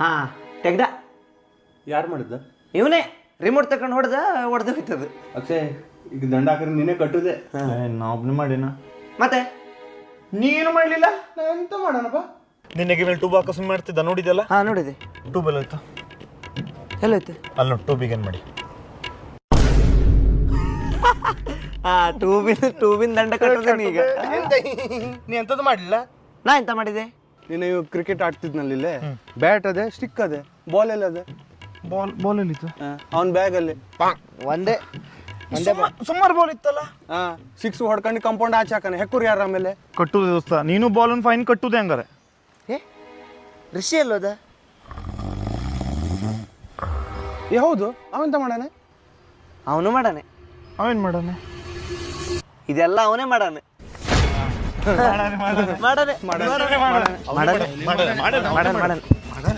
ಹಾ ತೆಗ್ದ. ಯಾರು ಮಾಡಿದ್ದ? ಇವನೇ ರಿಮೋಟ್ ತಕೊಂಡು ಹೊಡೆದ ಹೊಡೆದು ಹೋಯ್ತದು. ಅಕ್ಷಯ್ ಈಗ ದಂಡ ಹಾಕಿದ್ರೆ ನೀನೇ ಕಟ್ಟುದೆ. ನಾ ಒಬ್ನೇ ಮಾಡಿನ? ಮತ್ತೆ? ನೀನು ಮಾಡಲಿಲ್ಲ? ನಾ ಎಂತ ಮಾಡೋಣಪ್ಪ? ನಿನ್ನೆಗೆ ಮೇಲೆ ಟೂಬ್ ಹಾಕೋ ಸುಮ್ಮನೆ ಮಾಡ್ತಿದ್ದ ನೋಡಿದ್ಯಲ್ಲ? ಹಾ ನೋಡಿದೆ. ಟೂಬ್ ಎಲ್ಲ ಆಯ್ತು ಎಲ್ಲೈತೆ ಅಲ್ಲಿ ನೋಡಿ ಟೂಬಿಗೆ ಏನು ಮಾಡಿ? ಆ ಟೂಬಿನ್ ಟೂಬಿನ ದಂಡ ಕಟ್ಟೋದೇನು ಈಗ? ನೀ ಎಂಥದ್ದು ಮಾಡಲಿಲ್ಲ ನಾ ಎಂತ ಮಾಡಿದೆ? ನೀನು ಇವಾಗ ಕ್ರಿಕೆಟ್ ಆಡ್ತಿದ್ನಲ್ಲಿ ಇಲ್ಲೇ? ಬ್ಯಾಟ್ ಅದೇ ಸ್ಟಿಕ್ ಅದೇ ಬಾಲ್ ಎಲ್ಲ ಅದೇ. ಬಾಲ್ ಬಾಲ್ ಎಲ್ಲಿತ್ತು? ಅವನ ಬ್ಯಾಗ್ ಅಲ್ಲಿ. ಒಂದೇ ಸುಮಾರು ಬಾಲ್ ಇತ್ತಲ್ಲ? ಹಾ ಸಿಕ್ಸ್ ಹೊಡ್ಕೊಂಡು ಕಂಪೌಂಡ್ ಆಚೆ ಹಾಕನೆ. ಹೆಕ್ಕೂರ್ ಯಾರ ಆಮೇಲೆ? ಕಟ್ಟುದು ದೋಸ್ತ. ನೀನು ಬಾಲ್ ಒಂದು ಫೈನ್ ಕಟ್ಟುದೆ ಹಂಗಾರೆ. ಏ ಋಷಿ ಅಲ್ಲೋದ ಏ ಹೌದು. ಅವಂತ ಮಾಡಾನೆ? ಅವನು ಮಾಡಾನೆ. ಅವೇನು ಮಾಡೋಣ ಇದೆಲ್ಲ ಅವನೇ ಮಾಡಾನೆ. ಮಾಡಾನೆ ಮಾಡೋಣ. ಮಾಡೋಣ. ಮಾಡೋಣ. ಮಾಡಾನೆ